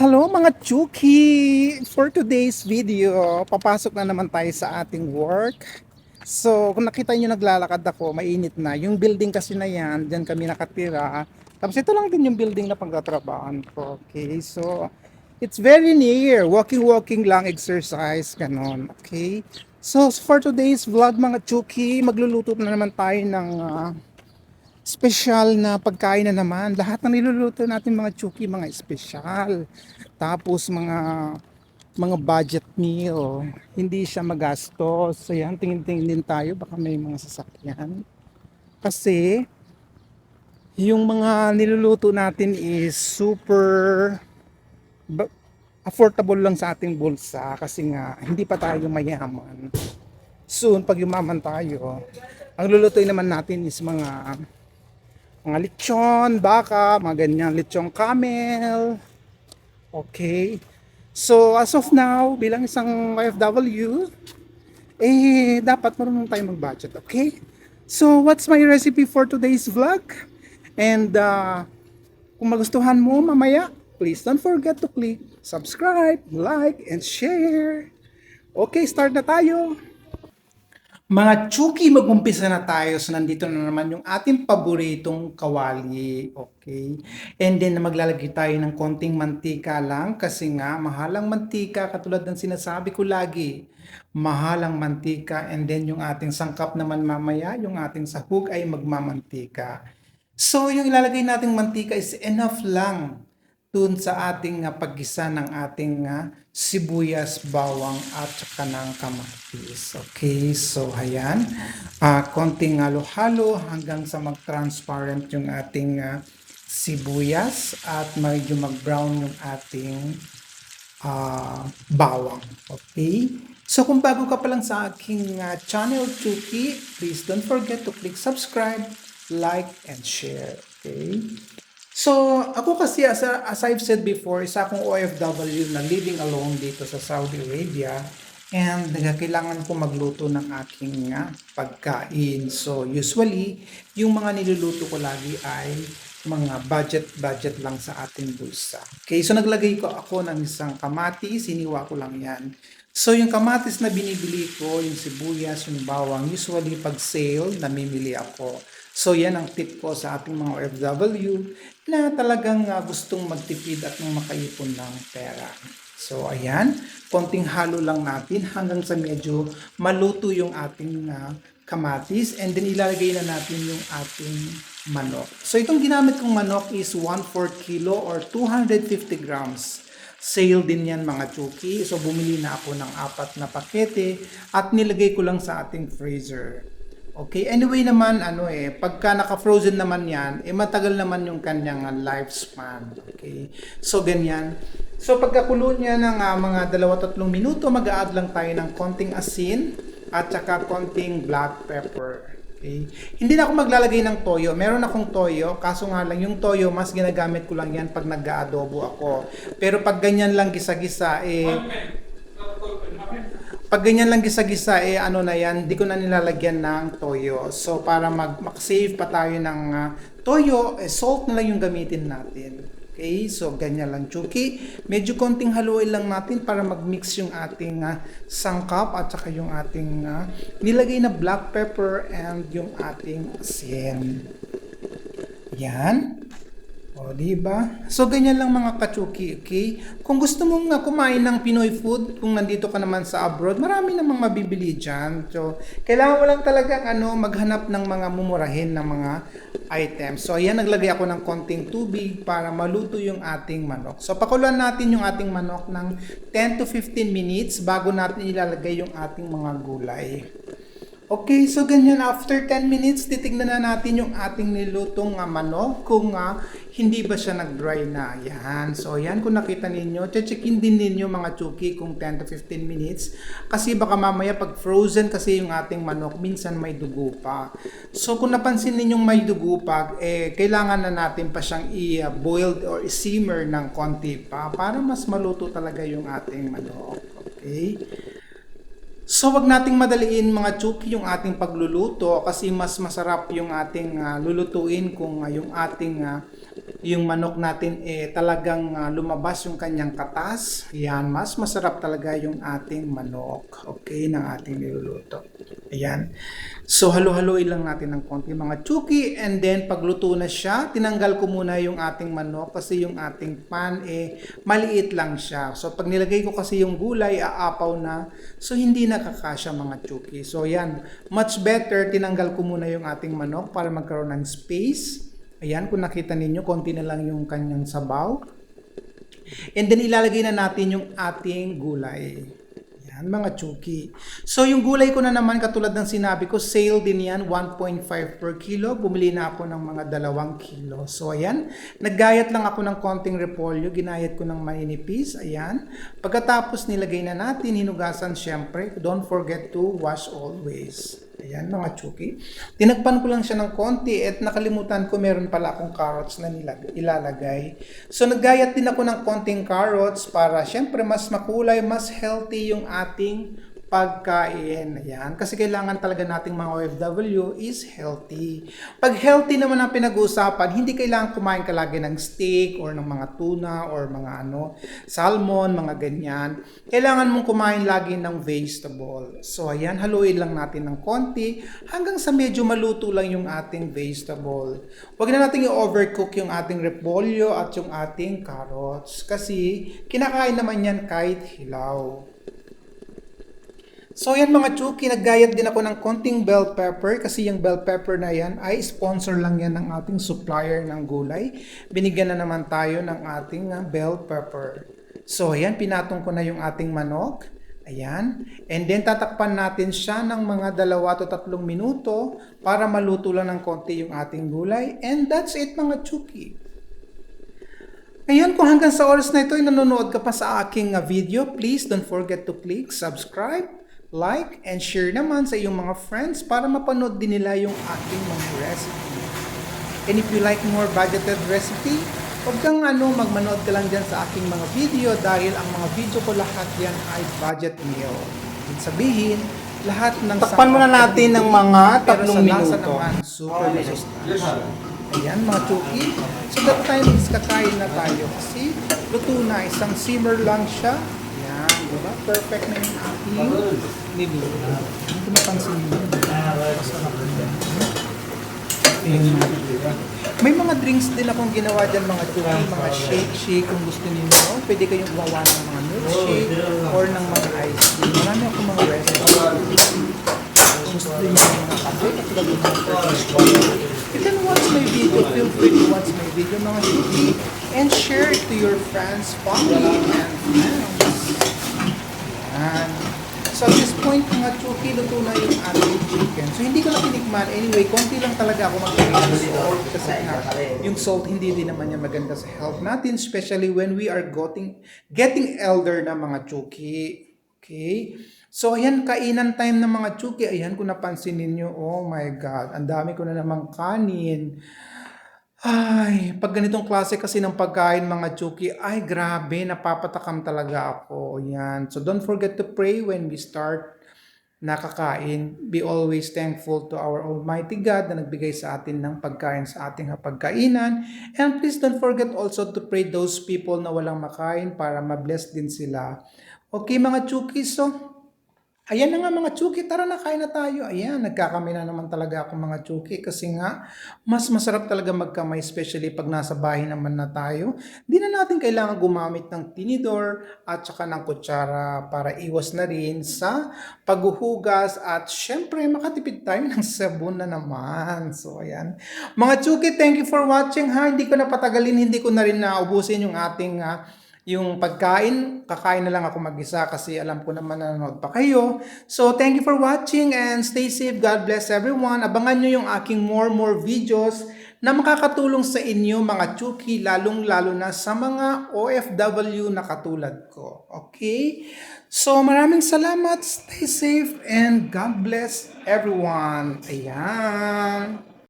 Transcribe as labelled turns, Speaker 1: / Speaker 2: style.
Speaker 1: Hello mga Chuki! For today's video, papasok na naman tayo sa ating work. So, kung nakita nyo naglalakad ako, mainit na. Yung building kasi na yan, dyan kami nakatira. Tapos ito lang din yung building na pagtatrabahan ko. Okay, so it's very near. Walking-walking lang, exercise, ganon. Okay? So, for today's vlog mga Chuki, magluluto na naman tayo ng ah, special na pagkain na naman. Lahat ng niluluto natin mga chuki, mga special. Tapos mga mga budget meal. Hindi siya magastos. So yan, tingin-tingin din tayo. Baka may mga sasakyan. Kasi yung mga niluluto natin is super affordable lang sa ating bulsa kasi nga hindi pa tayo mayaman. Soon, pag yumaman tayo, ang lulutuin naman natin is mga mga lechon, baka, mga ganyan, lechon camel. Okay. So, as of now, bilang isang OFW, eh, dapat marunong tayo mag-budget, okay? So, what's my recipe for today's vlog? And, uh, kung magustuhan mo mamaya, please don't forget to click subscribe, like, and share. Okay, start na tayo. Mga chuki, mag-umpisa na tayo. So, nandito na naman yung ating paboritong kawali. Okay? And then, maglalagay tayo ng konting mantika lang kasi nga, mahalang mantika, katulad ng sinasabi ko lagi, mahalang mantika. And then, yung ating sangkap naman mamaya, yung ating sahog ay magmamantika. So, yung ilalagay nating mantika is enough lang dun sa ating uh, paggisa ng ating uh, sibuyas, bawang at saka ng kamatis. Okay, so ayan. Uh, konting halo-halo hanggang sa mag-transparent yung ating uh, sibuyas at medyo mag-brown yung ating uh, bawang. Okay? So kung bago ka pa lang sa aking uh, channel, Chuki, please don't forget to click subscribe, like, and share. Okay? So, ako kasi as, as I've said before, isa akong OFW na living alone dito sa Saudi Arabia and kailangan ko magluto ng aking uh, pagkain. So, usually, yung mga niluluto ko lagi ay mga budget-budget lang sa ating bulsa. Okay, so naglagay ko ako ng isang kamatis, siniwa ko lang yan. So, yung kamatis na binibili ko, yung sibuyas, yung bawang, usually pag sale, namimili ako. So yan ang tip ko sa ating mga OFW na talagang uh, gustong magtipid at makaipon ng pera. So ayan, konting halo lang natin hanggang sa medyo maluto yung ating uh, kamatis and then ilalagay na natin yung ating manok. So itong ginamit kong manok is 1/4 kilo or 250 grams. Sale din yan mga chuki. So bumili na ako ng apat na pakete at nilagay ko lang sa ating freezer. Okay, anyway naman, ano eh, pagka naka-frozen naman yan, eh matagal naman yung kanyang lifespan. Okay, so ganyan. So pagkakulo niya ng uh, mga dalawa-tatlong minuto, mag-add lang tayo ng konting asin at saka konting black pepper. Okay. Hindi na ako maglalagay ng toyo. Meron akong toyo, kaso nga lang yung toyo, mas ginagamit ko lang yan pag nag-aadobo ako. Pero pag ganyan lang gisa-gisa, eh, pag ganyan lang gisa-gisa, eh ano na yan, di ko na nilalagyan ng toyo. So para mag, save pa tayo ng uh, toyo, eh, salt na lang yung gamitin natin. Okay, so ganyan lang chuki. Medyo konting haluin lang natin para mag-mix yung ating uh, sangkap at saka yung ating uh, nilagay na black pepper and yung ating asin. Yan. O, di ba? So, ganyan lang mga kachuki, okay? Kung gusto mong nga kumain ng Pinoy food, kung nandito ka naman sa abroad, marami namang mabibili dyan. So, kailangan mo lang talagang ano, maghanap ng mga mumurahin ng mga items. So, ayan, naglagay ako ng konting tubig para maluto yung ating manok. So, pakuluan natin yung ating manok ng 10 to 15 minutes bago natin ilalagay yung ating mga gulay. Okay, so ganyan after 10 minutes, titignan na natin yung ating nilutong uh, manok kung uh, hindi ba siya nag-dry na. Yan. So yan kung nakita ninyo, checkin din ninyo mga chuki kung 10 to 15 minutes kasi baka mamaya pag frozen kasi yung ating manok, minsan may dugo pa. So kung napansin ninyong may dugo pa, eh kailangan na natin pa siyang i-boiled or i-simmer ng konti pa para mas maluto talaga yung ating manok. Okay? So wag nating madaliin mga chuki yung ating pagluluto kasi mas masarap yung ating uh, lulutuin kung uh, yung ating uh, yung manok natin eh talagang ah, lumabas yung kanyang katas. Ayan, mas masarap talaga yung ating manok. Okay, ng ating niluluto. Ayan. So, halo-haloy lang natin ng konti mga chuki and then pagluto na siya, tinanggal ko muna yung ating manok kasi yung ating pan eh maliit lang siya. So, pag nilagay ko kasi yung gulay, aapaw na. So, hindi nakakasya mga chuki. So, yan. Much better, tinanggal ko muna yung ating manok para magkaroon ng space. Ayan, kung nakita ninyo, konti na lang yung kanyang sabaw. And then ilalagay na natin yung ating gulay. Yan, mga chuki. So yung gulay ko na naman, katulad ng sinabi ko, sale din yan, 1.5 per kilo. Bumili na ako ng mga dalawang kilo. So ayan, naggayat lang ako ng konting repolyo, ginayat ko ng maninipis. Ayan. Pagkatapos nilagay na natin, hinugasan syempre. Don't forget to wash always. Ayan mga chuki. Tinagpan ko lang siya ng konti at nakalimutan ko meron pala akong carrots na nilag- ilalagay. So naggayat din ako ng konting carrots para syempre mas makulay, mas healthy yung ating pagkain. Ayan. Kasi kailangan talaga nating mga OFW is healthy. Pag healthy naman ang pinag-uusapan, hindi kailangan kumain ka lagi ng steak or ng mga tuna or mga ano, salmon, mga ganyan. Kailangan mong kumain lagi ng vegetable. So ayan, haluin lang natin ng konti hanggang sa medyo maluto lang yung ating vegetable. Huwag na natin i-overcook yung ating repolyo at yung ating carrots kasi kinakain naman yan kahit hilaw. So yan mga chuki, naggayat din ako ng konting bell pepper kasi yung bell pepper na yan ay sponsor lang yan ng ating supplier ng gulay. Binigyan na naman tayo ng ating ah, bell pepper. So ayan, pinatong ko na yung ating manok. Ayan. And then tatakpan natin siya ng mga dalawa to tatlong minuto para maluto lang ng konti yung ating gulay. And that's it mga chuki. Ngayon, kung hanggang sa oras na ito ay nanonood ka pa sa aking ah, video, please don't forget to click subscribe, like, and share naman sa iyong mga friends para mapanood din nila yung aking mga recipe. And if you like more budgeted recipe, huwag kang ano, magmanood ka lang dyan sa aking mga video dahil ang mga video ko lahat yan ay budget meal. Ibig sabihin, lahat ng
Speaker 2: Takpan muna natin ng mga
Speaker 1: pero
Speaker 2: tatlong
Speaker 1: sa lasa
Speaker 2: minuto.
Speaker 1: naman, super masustansya. Ayan mga chuki. So dapat tayo mag kakain na tayo kasi luto na. Isang simmer lang siya. Perfect na yung ating niluto. Hindi ko napansin yun. Masarap. Ayan. May mga drinks din akong ginawa dyan mga chuki, mga shake shake kung gusto niyo. Pwede kayong gumawa ng mga milkshake or ng mga ice cream. Marami akong mga recipes. Kung gusto niyo ng mga kape, mga Turkish coffee. You can watch my video, feel free to watch my video mga chuki and share it to your friends, family, and friends. Yan. So at this point mga chuki, luto na yung ating chicken. So hindi ko na tinikman. Anyway, konti lang talaga ako maglagay ng salt. Kasi nga, yung salt hindi din naman yan maganda sa health natin. Especially when we are getting, getting elder na mga chuki. Okay? So ayan, kainan time ng mga chuki. Ayan, kung napansin ninyo, oh my God, ang dami ko na namang kanin. Ay, pag ganitong klase kasi ng pagkain mga chuki, ay grabe, napapatakam talaga ako. Yan. So don't forget to pray when we start nakakain. Be always thankful to our Almighty God na nagbigay sa atin ng pagkain sa ating hapagkainan. And please don't forget also to pray those people na walang makain para ma-bless din sila. Okay mga chuki, so Ayan na nga mga chuki, tara na kain na tayo. Ayan, nagkakamay na naman talaga ako mga chuki kasi nga mas masarap talaga magkamay especially pag nasa bahay naman na tayo. Di na natin kailangan gumamit ng tinidor at saka ng kutsara para iwas na rin sa paghuhugas at syempre makatipid tayo ng sabon na naman. So ayan. Mga chuki, thank you for watching ha. Hindi ko na patagalin, hindi ko na rin naubusin yung ating ah, yung pagkain, kakain na lang ako mag-isa kasi alam ko naman na nanonood pa kayo. So, thank you for watching and stay safe. God bless everyone. Abangan nyo yung aking more more videos na makakatulong sa inyo mga chuki, lalong-lalo na sa mga OFW na katulad ko. Okay? So, maraming salamat. Stay safe and God bless everyone. Ayan.